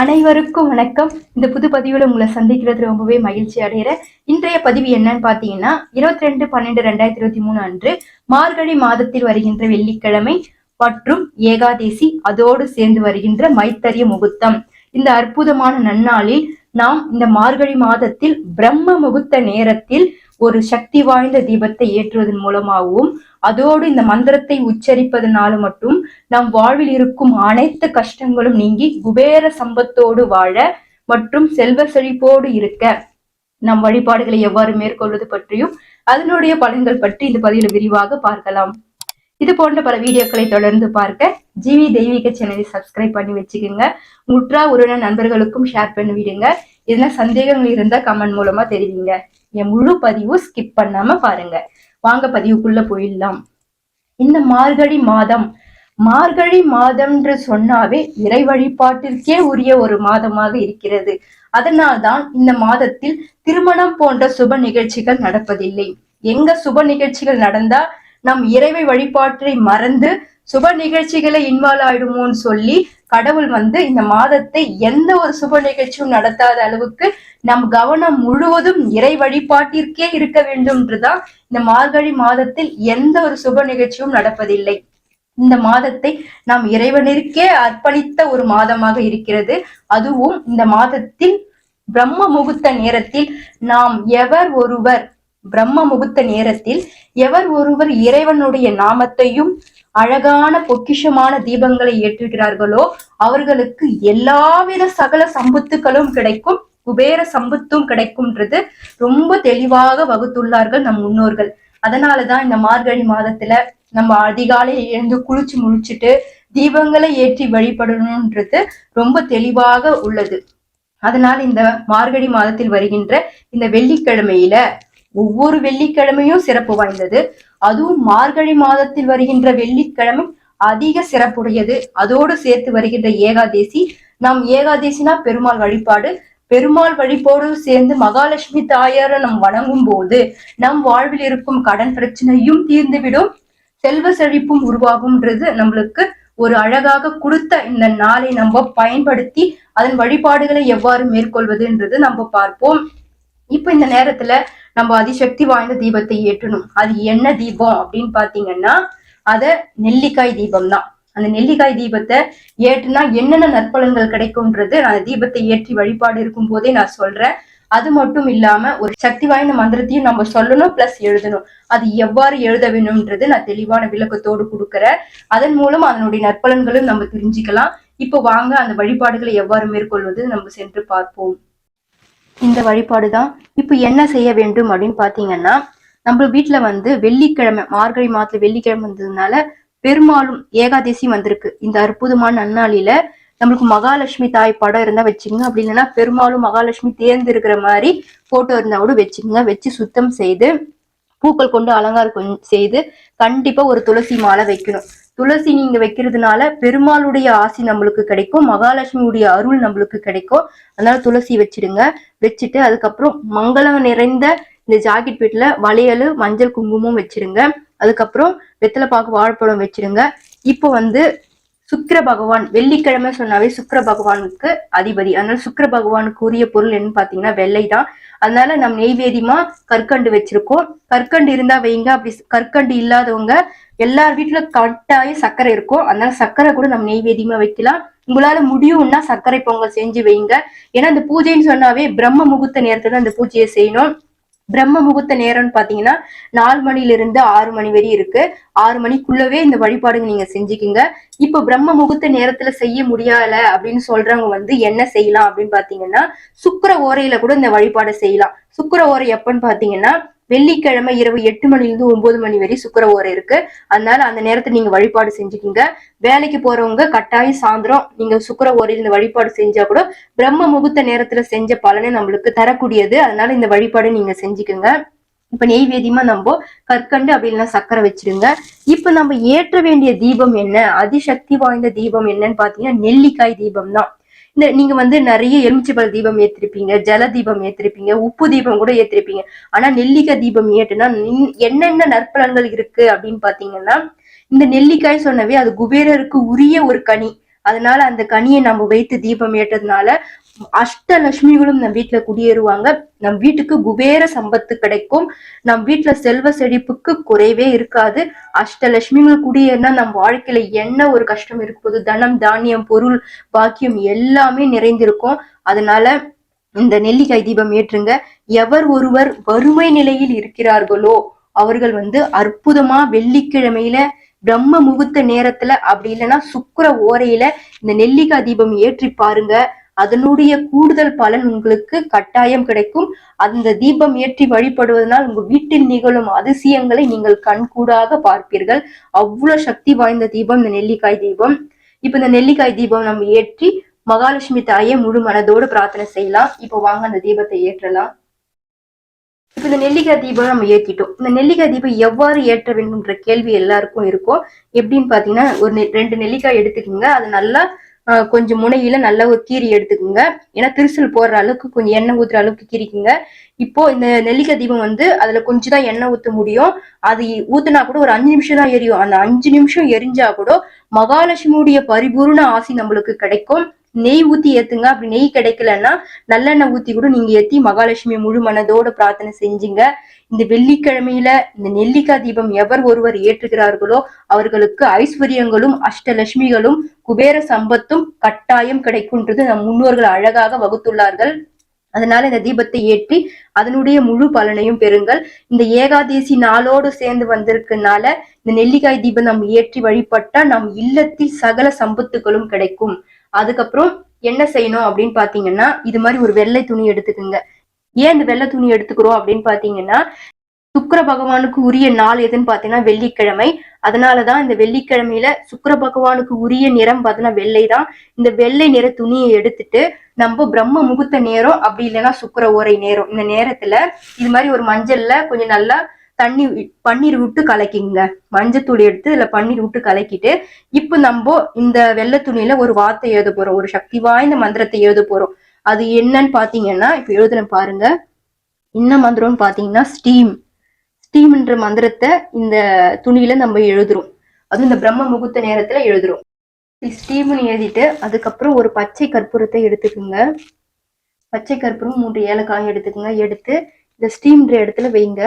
அனைவருக்கும் வணக்கம். இந்த புது பதிவில் உங்களை சந்திக்கிறது ரொம்பவே மகிழ்ச்சி அடைகிற இன்றைய பதிவு என்னன்னு பாத்தீங்கன்னா இருபத்தி ரெண்டு பன்னெண்டு ரெண்டாயிரத்தி இருபத்தி மூணு அன்று மார்கழி மாதத்தில் வருகின்ற வெள்ளிக்கிழமை மற்றும் ஏகாதேசி அதோடு சேர்ந்து வருகின்ற மைத்தரிய முகூர்த்தம். இந்த அற்புதமான நன்னாளில் நாம் இந்த மார்கழி மாதத்தில் பிரம்ம முகூர்த்த நேரத்தில் ஒரு சக்தி வாய்ந்த தீபத்தை ஏற்றுவதன் மூலமாகவும் அதோடு இந்த மந்திரத்தை உச்சரிப்பதனால மட்டும் நம் வாழ்வில் இருக்கும் அனைத்து கஷ்டங்களும் நீங்கி குபேர சம்பத்தோடு வாழ மற்றும் செல்வ செழிப்போடு இருக்க. நம் வழிபாடுகளை எவ்வாறு மேற்கொள்வது பற்றியும் அதனுடைய பலன்கள் பற்றி இந்த பதிவில் விரிவாக பார்க்கலாம். இது போன்ற பல வீடியோக்களை தொடர்ந்து பார்க்க ஜிவி தெய்வீக சேனலை சப்ஸ்கிரைப் பண்ணி வச்சுக்கோங்க. முற்றா உறவினர் நண்பர்களுக்கும் ஷேர் பண்ணி விடுங்க எதனா சந்தேகங்கள் இருந்தா கமெண்ட் மூலமா தெரிவிங்க. என் முழு பதிவு ஸ்கிப் பண்ணாம பாருங்க. வாங்க பதிவுக்குள்ள போயிடலாம். இந்த மார்கழி மாதம் மார்கழி மாதம்ன்று சொன்னாவே இறை வழிபாட்டிற்கே உரிய ஒரு மாதமாக இருக்கிறது. அதனால்தான் இந்த மாதத்தில் திருமணம் போன்ற சுப நிகழ்ச்சிகள் நடப்பதில்லை. எங்க சுப நிகழ்ச்சிகள் நடந்தா நம் இறைவை வழிபாட்டை மறந்து சுப நிகழ்ச்சிகளை இன்வால்வ் ஆயிடுமோன்னு சொல்லி கடவுள் வந்து இந்த மாதத்தை எந்த ஒரு சுப நிகழ்ச்சியும் நடத்தாத அளவுக்கு நம் கவனம் முழுவதும் இறை வழிபாட்டிற்கே இருக்க வேண்டும்ன்றதான் இந்த மார்கழி மாதத்தில் எந்த ஒரு சுப நிகழ்ச்சியும் நடப்பதில்லை. இந்த மாதத்தை நாம் இறைவனிற்கே அர்ப்பணித்த ஒரு மாதமாக இருக்கிறது. அதுவும் இந்த மாதத்தில் பிரம்ம முகூர்த்த நேரத்தில் நாம் எவர் ஒருவர் பிரம்ம முகூர்த்த நேரத்தில் எவர் ஒருவர் இறைவனுடைய நாமத்தையும் அழகான பொக்கிஷமான தீபங்களை ஏற்றுகிறார்களோ அவர்களுக்கு எல்லாவித சகல சம்பத்துக்களும் கிடைக்கும் குபேர சம்பத்தும் கிடைக்கும்ன்றது ரொம்ப தெளிவாக வகுத்துள்ளார்கள் நம் முன்னோர்கள். அதனாலதான் இந்த மார்கழி மாதத்துல நம்ம அதிகாலை எழுந்து குளிச்சு முழிச்சிட்டு தீபங்களை ஏற்றி வழிபடணும்ன்றது ரொம்ப தெளிவாக உள்ளது. அதனால் இந்த மார்கழி மாதத்தில் வருகின்ற இந்த வெள்ளிக்கிழமையில ஒவ்வொரு வெள்ளிக்கிழமையும் சிறப்பு வாய்ந்தது. அதுவும் மார்கழி மாதத்தில் வருகின்ற வெள்ளிக்கிழமை அதிக சிறப்புடையது. அதோடு சேர்த்து வருகின்ற ஏகாதேசி. நாம் ஏகாதேசினா பெருமாள் வழிபாடு. பெருமாள் வழிபோடு சேர்ந்து மகாலட்சுமி தாயாரை நம் வணங்கும் போது நம் வாழ்வில் இருக்கும் கடன் பிரச்சனையும் தீர்ந்துவிடும். செல்வ செழிப்பும் உருவாகும்ன்றது நம்மளுக்கு ஒரு அழகாக கொடுத்த இந்த நாளை நம்ம பயன்படுத்தி அதன் வழிபாடுகளை எவ்வாறு மேற்கொள்வதுன்றது நம்ம பார்ப்போம். இப்ப இந்த நேரத்துல நம்ம அதிசக்தி வாய்ந்த தீபத்தை ஏற்றணும். அது என்ன தீபம் அப்படின்னு பாத்தீங்கன்னா அத நெல்லிக்காய் தீபம் தான் அந்த நெல்லிக்காய் தீபத்தை ஏற்றுனா என்னென்ன நற்பலன்கள் கிடைக்கும்ன்றது அந்த தீபத்தை ஏற்றி வழிபாடு இருக்கும் போதே நான் சொல்றேன். அது மட்டும் இல்லாம ஒரு சக்தி வாய்ந்த மந்திரத்தையும் நம்ம சொல்லணும் பிளஸ் எழுதணும். அது எவ்வாறு எழுத வேணும்ன்றது நான் தெளிவான விளக்கத்தோடு கொடுக்குறேன். அதன் மூலம் அதனுடைய நற்பலன்களும் நம்ம தெரிஞ்சுக்கலாம். இப்போ வாங்க அந்த வழிபாடுகளை எவ்வாறு மேற்கொள்வது நம்ம சென்று பார்ப்போம். இந்த வழிபாடு தான் இப்போ என்ன செய்ய வேண்டும் அப்படின்னு பார்த்தீங்கன்னா நம்ம வீட்டில் வந்து வெள்ளிக்கிழமை மார்கழி மாதத்துல வெள்ளிக்கிழமை வந்ததுனால பெருமாளும் ஏகாதசி வந்திருக்கு. இந்த அற்புதமான நன்னாளில நம்மளுக்கு மகாலட்சுமி தாய் படம் இருந்தா வச்சுக்கோங்க. அப்படி இல்லைன்னா பெருமாளும் மகாலட்சுமி தேர்ந்திருக்கிற மாதிரி போட்டோ இருந்தா கூட வச்சுக்கோங்க. வச்சு சுத்தம் செய்து பூக்கள் கொண்டு அலங்காரம் செய்து கண்டிப்பா ஒரு துளசி மாலை வைக்கணும். துளசி நீங்க வைக்கிறதுனால பெருமாளுடைய ஆசி நம்மளுக்கு கிடைக்கும் மகாலட்சுமியுடைய அருள் நம்மளுக்கு கிடைக்கும். அதனால துளசி வச்சிடுங்க. வச்சுட்டு அதுக்கப்புறம் மங்களம் நிறைந்த இந்த ஜாக்கெட் வீட்டுல வளையல் மஞ்சள் குங்குமம் வச்சிருங்க. அதுக்கப்புறம் வெத்தலை பாக்கு வாழைப்பழம் வச்சிருங்க. இப்போ வந்து சுக்கர பகவான் வெள்ளிக்கிழமை சொன்னாவே சுக்கர பகவானுக்கு அதிபதி. அதனால சுக்கர பகவானுக்கு உரிய பொருள் என்னன்னு பாத்தீங்கன்னா வெள்ளை தான். அதனால நம்ம நெய்வேதியமா கற்கண்டு வச்சிருக்கோம். கற்கண்டு இருந்தா வைங்க. அப்படி கற்கண்டு இல்லாதவங்க எல்லார் வீட்டுல கட்டாய சர்க்கரை இருக்கும். அதனால சர்க்கரை கூட நம்ம நெய்வேதியமா வைக்கலாம். உங்களால முடியும்னா சர்க்கரை பொங்கல் செஞ்சு வைங்க. ஏன்னா இந்த பூஜைன்னு சொன்னாவே பிரம்ம முகூர்த்த நேரத்துல அந்த பூஜையை செய்யணும். பிரம்ம முகூர்த்த நேரம்னு பாத்தீங்கன்னா நாலு மணில இருந்து ஆறு மணி வரை இருக்கு. ஆறு மணிக்குள்ளவே இந்த வழிபாடுங்க நீங்க செஞ்சுக்கிங்க. இப்போ பிரம்ம முகூர்த்த நேரத்துல செய்ய முடியல அப்படின்னு சொல்றவங்க வந்து என்ன செய்யலாம் அப்படின்னு பாத்தீங்கன்னா சுக்கிர ஓரையில கூட இந்த வழிபாடை செய்யலாம். சுக்கிர ஓரை எப்பன்னு பாத்தீங்கன்னா வெள்ளிக்கிழமை இரவு எட்டு மணிலிருந்து ஒன்பது மணி வரை சுக்கிர இருக்கு. அதனால அந்த நேரத்தை நீங்க வழிபாடு செஞ்சுக்கிங்க. வேலைக்கு போறவங்க கட்டாயம் சாயந்தரம் நீங்க சுக்கிர ஓரையில் இந்த வழிபாடு செஞ்சா கூட பிரம்ம முகூர்த்த நேரத்துல செஞ்ச பலனை நம்மளுக்கு தரக்கூடியது. அதனால இந்த வழிபாடு நீங்க செஞ்சுக்கோங்க. இப்ப நெய்வேதியமா நம்ம கற்கண்டு அப்படி இல்லைன்னா சக்கரை வச்சிருங்க இப்ப நம்ம ஏற்ற வேண்டிய தீபம் என்ன? அதிசக்தி வாய்ந்த தீபம் என்னன்னு பாத்தீங்கன்னா நெல்லிக்காய் தீபம் தான் இந்த நீங்க வந்து நிறைய எலுமிச்சைப்பழ தீபம் ஏத்திருப்பீங்க ஜல தீபம் ஏத்திருப்பீங்க உப்பு தீபம் கூட ஏத்திருப்பீங்க. ஆனா நெல்லிக்காய் தீபம் ஏட்டுனா என்னென்ன நற்பலன்கள் இருக்கு அப்படின்னு பாத்தீங்கன்னா இந்த நெல்லிக்காய் சொன்னவே அது குபேரருக்கு உரிய ஒரு கனி. அதனால அந்த கனியை நம்ம வைத்து தீபம் ஏற்றதுனால அஷ்டலட்சுமிகளும் நம் வீட்டுல குடியேறுவாங்க. நம் வீட்டுக்கு குபேர சம்பத்து கிடைக்கும். நம் வீட்டுல செல்வ செழிப்புக்கு குறைவே இருக்காது. அஷ்டலட்சுமிகள் குடியேறினா நம் வாழ்க்கையில என்ன ஒரு கஷ்டம் இருக்கும்போது தனம் தானியம் பொருள் பாக்கியம் எல்லாமே நிறைந்திருக்கும். அதனால இந்த நெல்லிக்காய் தீபம் ஏற்றுங்க. எவர் ஒருவர் வறுமை நிலையில் இருக்கிறார்களோ அவர்கள் வந்து அற்புதமா வெள்ளிக்கிழமையில பிரம்ம முகூர்த்த நேரத்துல அப்படி இல்லைன்னா சுக்கிர ஓரையில இந்த நெல்லிக்காய் தீபம் ஏற்றி பாருங்க. அதனுடைய கூடுதல் பலன் உங்களுக்கு கட்டாயம் கிடைக்கும். அந்த தீபம் ஏற்றி வழிபடுவதனால் உங்க வீட்டில் நிகழும் அதிசயங்களை நீங்கள் கண்கூடாக பார்ப்பீர்கள். அவ்வளவு சக்தி வாய்ந்த தீபம் இந்த நெல்லிக்காய் தீபம். இப்ப இந்த நெல்லிக்காய் தீபம் நம்ம ஏற்றி மகாலட்சுமி தாயை முழு மனதோடு பிரார்த்தனை செய்யலாம். இப்போ வாங்க அந்த தீபத்தை ஏற்றலாம். இப்ப இந்த நெல்லிக்காய் தீபம் நம்ம ஏற்றிட்டோம் இந்த நெல்லிக்காய் தீபம் எவ்வாறு ஏற்ற வேண்டும்ன்ற கேள்வி எல்லாருக்கும் இருக்கும். எப்படின்னு பாத்தீங்கன்னா ஒரு நெ- ரெண்டு நெல்லிக்காய் எடுத்துக்கோங்க. அது நல்லா கொஞ்சம் முனையில நல்ல ஒரு கீரி எடுத்துக்கோங்க. ஏன்னா திருசல் போடுற அளவுக்கு கொஞ்சம் எண்ணெய் ஊத்துற அளவுக்கு கீரிக்குங்க இப்போ இந்த நெல்லிக்காய் தீபம் வந்து அதுல கொஞ்சம் தான் எண்ணெய் ஊத்த முடியும். அது ஊத்துனா கூட ஒரு அஞ்சு நிமிஷம் தான் எரியும். அந்த அஞ்சு நிமிஷம் எரிஞ்சா கூட மகாலட்சுமியுடைய பரிபூர்ண ஆசி நம்மளுக்கு கிடைக்கும். நெய் ஊத்தி ஏத்துங்க. அப்படி நெய் கிடைக்கலன்னா நல்லெண்ணெய் ஊத்தி கூட நீங்க ஏத்தி மகாலட்சுமி முழு மனதோட பிரார்த்தனை செஞ்சீங்க. இந்த வெள்ளிக்கிழமையில இந்த நெல்லிக்காய் தீபம் எவர் ஒருவர் ஏற்றுகிறார்களோ அவர்களுக்கு ஐஸ்வர்யங்களும் அஷ்டலட்சுமிகளும் குபேர சம்பத்தும் கட்டாயம் கிடைக்கும்ன்றது நம் முன்னோர்கள் அழகாக வகுத்துள்ளார்கள். அதனால இந்த தீபத்தை ஏற்றி அதனுடைய முழு பலனையும் பெறுங்கள். இந்த ஏகாதேசி நாளோடு சேர்ந்து வந்திருக்கனால இந்த நெல்லிக்காய் தீபம் நாம் ஏற்றி வழிபட்டா நம் இல்லத்தில் சகல சம்பத்துகளும் கிடைக்கும். அதுக்கப்புறம் என்ன செய்யணும் அப்படின்னு பாத்தீங்கன்னா இது மாதிரி ஒரு வெள்ளை துணி எடுத்துக்கோங்க. ஏன் இந்த வெள்ளை துணி எடுத்துக்கிறோம் அப்படின்னு பாத்தீங்கன்னா சுக்கர பகவானுக்கு உரிய நாள் எதுன்னு பாத்தீங்கன்னா வெள்ளிக்கிழமை. அதனாலதான் இந்த வெள்ளிக்கிழமையில சுக்கர பகவானுக்கு உரிய நிறம் பார்த்தீங்கன்னா வெள்ளை தான் இந்த வெள்ளை நிற துணியை எடுத்துட்டு நம்ம பிரம்ம முகூர்த்த நேரம் அப்படி இல்லைன்னா சுக்கர ஓரை நேரம். இந்த நேரத்துல இது மாதிரி ஒரு மஞ்சள்ல கொஞ்சம் நல்லா தண்ணி பன்னீர் விட்டு கலக்கிங்க. மஞ்சத்தூள் எடுத்து இதுல பன்னீர் விட்டு கலக்கிட்டு இப்ப நம்ம இந்த வெள்ளை துணியில ஒரு வார்த்தை எழுத போறோம். ஒரு சக்தி வாய்ந்த மந்திரத்தை எழுத போறோம். அது என்னன்னு பாத்தீங்கன்னா இப்ப எழுதுறேன் பாருங்க. என்ன மந்திரம்னு பாத்தீங்கன்னா ஸ்டீம் ஸ்டீம்ன்ற மந்திரத்தை இந்த துணியில நம்ம எழுதுறோம். அதுவும் இந்த பிரம்ம முகூர்த்த நேரத்துல எழுதுறோம். ஸ்டீம்னு எழுதிட்டு அதுக்கப்புறம் ஒரு பச்சை கற்பூரத்தை எடுத்துக்கோங்க. பச்சை கற்பூரம் மூன்று ஏலக்காயும் எடுத்துக்கோங்க. எடுத்து இந்த ஸ்டீம்ன்ற இடத்துல வைங்க.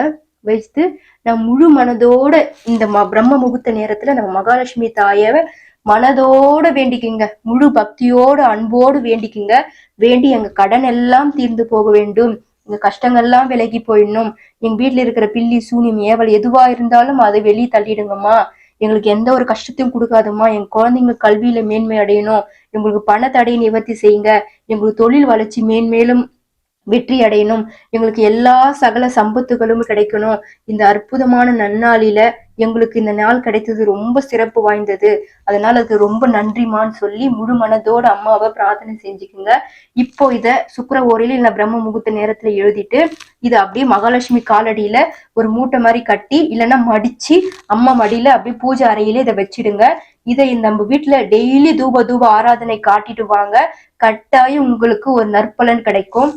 வச்சுட்டு நான் முழு மனதோட இந்த ம பிரம்ம முகூர்த்த நேரத்துல நம்ம மகாலட்சுமி தாயவை மனதோட வேண்டிக்குங்க. முழு பக்தியோட அன்போடு வேண்டிக்குங்க. வேண்டி எங்க கடன் எல்லாம் தீர்ந்து போக வேண்டும். எங்க கஷ்டங்கள்லாம் விலகி போயிடணும். எங்க வீட்டுல இருக்கிற பில்லி சூனியம் ஏவல் எதுவா இருந்தாலும் அதை வெளியே தள்ளிடுங்கம்மா. எங்களுக்கு எந்த ஒரு கஷ்டத்தையும் கொடுக்காதம்மா. எங்க குழந்தைங்க கல்வியில மேன்மை அடையணும். எங்களுக்கு பண தடையை நிவர்த்தி செய்யுங்க. எங்களுக்கு தொழில் வளர்ச்சி மேன்மேலும் வெற்றி அடையணும் எங்களுக்கு எல்லா சகல சம்பத்துகளும் கிடைக்கணும். இந்த அற்புதமான நன்னாளில எங்களுக்கு இந்த நாள் கிடைத்தது ரொம்ப சிறப்பு வாய்ந்தது. அதனால அது ரொம்ப நன்றிமான்னு சொல்லி முழு மனதோட அம்மாவை பிரார்த்தனை செஞ்சுக்குங்க. இப்போ இதை சுக்கர ஓரையில இல்லை பிரம்ம முகூர்த்த நேரத்துல எழுதிட்டு இதை அப்படியே மகாலட்சுமி காலடியில ஒரு மூட்டை மாதிரி கட்டி இல்லைன்னா மடிச்சு அம்மா மடியில அப்படியே பூஜை அறையில இதை வச்சிடுங்க. இதை நம்ம வீட்டுல டெய்லி தூப தூப ஆராதனை காட்டிட்டு வாங்க. கட்டாயம் உங்களுக்கு ஒரு நற்பலன் கிடைக்கும்.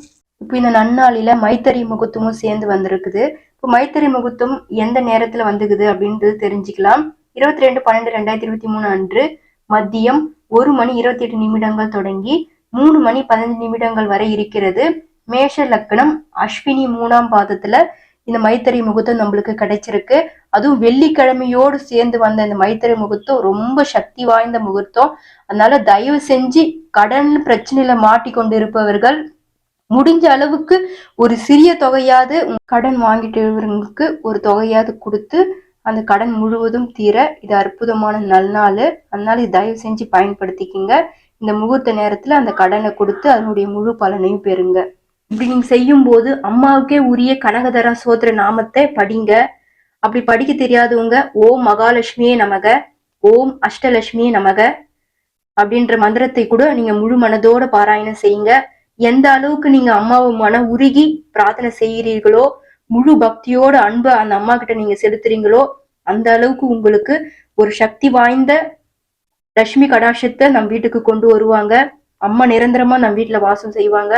இப்போ இந்த நன்னாளில மைத்தறி முகூர்த்தமும் சேர்ந்து வந்திருக்குது. இப்போ மைத்தறி முகூர்த்தம் எந்த நேரத்துல வந்துக்குது அப்படின்றது தெரிஞ்சுக்கலாம். இருபத்தி ரெண்டு பன்னெண்டு ரெண்டாயிரத்தி இருபத்தி மூணு அன்று மதியம் ஒரு மணி இருபத்தி எட்டு நிமிடங்கள் தொடங்கி மூணு மணி பதினஞ்சு நிமிடங்கள் வரை இருக்கிறது. மேஷ லக்கணம் அஸ்வினி மூணாம் பாதத்துல இந்த மைத்தறி முகூர்த்தம் நம்மளுக்கு கிடைச்சிருக்கு. அதுவும் வெள்ளிக்கிழமையோடு சேர்ந்து வந்த இந்த மைத்தறி முகூர்த்தம் ரொம்ப சக்தி வாய்ந்த முகூர்த்தம். அதனால தயவு செஞ்சு கடன் பிரச்சனையில மாட்டிக்கொண்டு இருப்பவர்கள் முடிஞ்ச அளவுக்கு ஒரு சிறிய தொகையாவது கடன் வாங்கிட்டு ஒரு தொகையாவது கொடுத்து அந்த கடன் முழுவதும் தீர இது அற்புதமான நல்நாள் அதனால இது தயவு செஞ்சு பயன்படுத்திக்கிங்க. இந்த முகூர்த்த நேரத்துல அந்த கடனை கொடுத்து அதனுடைய முழு பலனையும் பெறுங்க. இப்படி நீங்க செய்யும் போது அம்மாவுக்கே உரிய கனகதர சோதர நாமத்தை படிங்க. அப்படி படிக்க தெரியாதவங்க ஓம் மகாலட்சுமியே நமக ஓம் அஷ்டலட்சுமியே நமக அப்படின்ற மந்திரத்தை கூட நீங்க முழு மனதோட பாராயணம் செய்யுங்க. எந்த அளவுக்கு நீங்க அம்மாவை மன உருகி பிரார்த்தனை செய்கிறீர்களோ முழு பக்தியோட அன்பு அந்த அம்மா கிட்ட நீங்க செலுத்துறீங்களோ அந்த அளவுக்கு உங்களுக்கு ஒரு சக்தி வாய்ந்த லட்சுமி கடாட்சத்தை நம் வீட்டுக்கு கொண்டு வருவாங்க. அம்மா நிரந்தரமா நம் வீட்டுல வாசம் செய்வாங்க.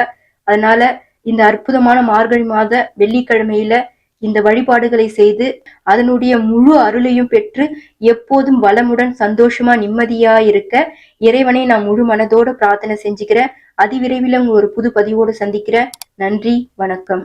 அதனால இந்த அற்புதமான மார்கழி மாத வெள்ளிக்கிழமையில இந்த வழிபாடுகளை செய்து அதனுடைய முழு அருளையும் பெற்று எப்போதும் வளமுடன் சந்தோஷமா நிம்மதியா இருக்க இறைவனை நான் முழு மனதோட பிரார்த்தனை செஞ்சுக்கிறேன். அதிவிரைவில் ஒரு புது பதிவோடு சந்திக்கிறேன் நன்றி வணக்கம்.